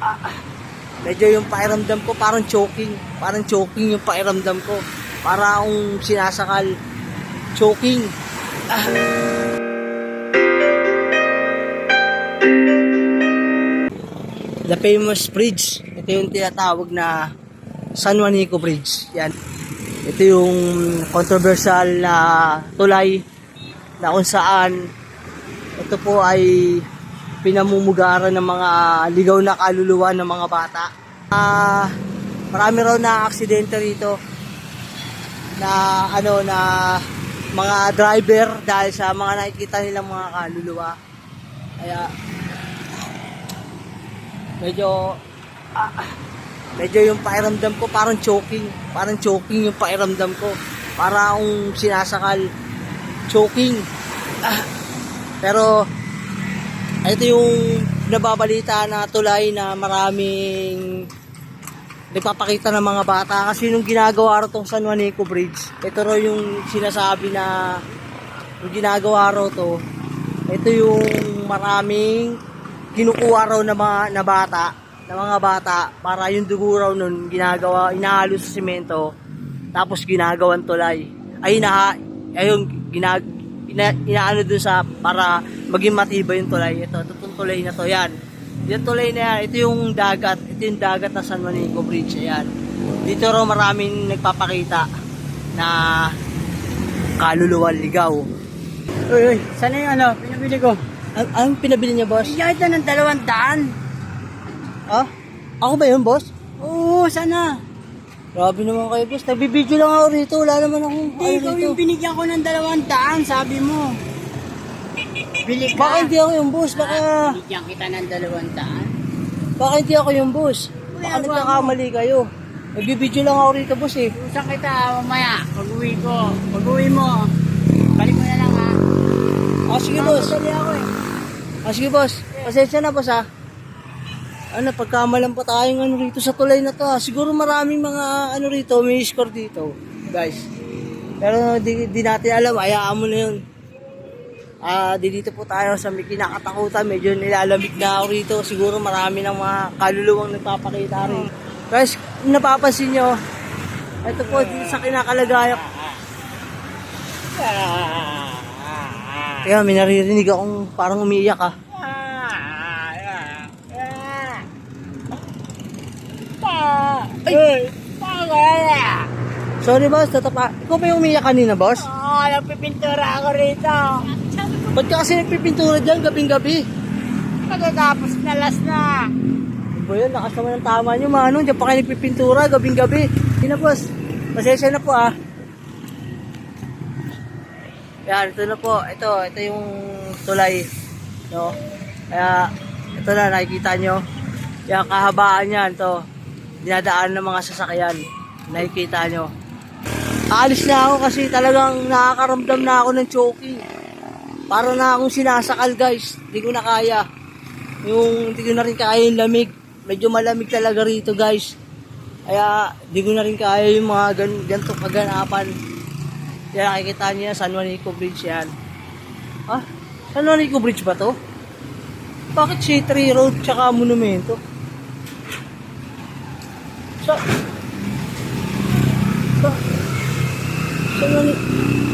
ah, medyo yung pakiramdam ko parang choking. Parang choking yung pakiramdam ko. Para akong sinasakal. Choking. Ah. The famous bridge. Ito yung tinatawag na San Juanico Bridge. Yan. Ito yung controversial na tulay na kung saan ito po ay pinamumugaran ng mga ligaw na kaluluwa ng mga bata. Ah, marami raw na aksidente rito na ano na mga driver dahil sa mga nakikita nilang mga kaluluwa. Kaya medyo ah, medyo yung pakiramdam ko parang choking, parang choking yung pakiramdam ko. Para akong sinasakal choking. Ah, pero ito yung nababalita na tulay na maraming nagpapakita ng mga bata. Kasi nung ginagawa raw tong San Juanico Bridge ito raw yung sinasabi na yung ginagawa raw to ito yung maraming kinukuha raw na mga na bata na mga bata para yung dugo raw nun ginagawa inahalo sa simento tapos ginagawan tulay. Ay ina ayun ginag ina, inaano dun sa para maging matibay yung tulay ito itong tulay na to yan yung tulay na yan ito yung dagat ito yung dagat na San Juanico Bridge ayan dito raw maraming nagpapakita na kaluluwa ligaw Uy, uy, sana yung ano, pinabili ko. An anong pinabili niya boss? Bigyan ito ng dalawang daan. Ha? Ako ba yun boss? Oo, sana. Grabe naman kayo boss nagbibideo lang ako rito wala naman akong Hindi, ano ikaw yung binigyan ko ng dalawang daan, sabi mo. Bili ka. baka hindi ako yung boss baka Bigyan kita ng dalawang daan. baka hindi ako yung boss baka Kuya, nagkakamali kayo nagbibideo lang ako rito boss eh Usan kita mamaya, pag uwi ko. Pag uwi mo, balik mo na lang ha. ah sige boss Mamadali ako eh. Ah, sige boss. Pasensya na boss ha. Ano, pagkamalan pa tayong ano rito sa tulay na to ha. Siguro maraming mga ano rito, may score dito. Guys. Pero di, di natin alam, hayaan mo na yun. Ah, di dito po tayo sa may kinakatakutan. Medyo nilalamig na ako rito. Siguro marami ng mga kaluluwang nagpapakita rin. Guys, napapansin nyo, ito po dito sa kinakalagayak. Kaya may naririnig akong parang umiiyak ah. Ay! Ay! Sorry boss, tatapa. Ikaw ba yung umiyak kanina boss? Oo, nagpipintura ako rito. Ba't ka kasi nagpipintura dyan gabing-gabi? Pagkatapos na last na. Ano ba yun? Lakas naman ang tama nyo, manong. Diyan pa kayo nagpipintura gabing-gabi. Hindi na boss. Pasensya na po ah. Yan, ito na po. Ito, ito yung tulay. No? Kaya, ito na, nakikita nyo. Yan, kahabaan yan. Ito, dinadaan ng mga sasakyan. Nakikita nyo. Aalis na ako kasi talagang nakakaramdam na ako ng choking. Para na akong sinasakal guys. Hindi ko na kaya. Yung hindi ko na rin kaya yung lamig. Medyo malamig talaga rito guys. Kaya hindi ko na rin kaya yung mga gan ganito kaganapan. Yan nakikita niyo yan, San Juanico Bridge yan. Ah, San Juanico Bridge ba to? Bakit C3 Road tsaka monumento? Sa... Sa... San Juanico...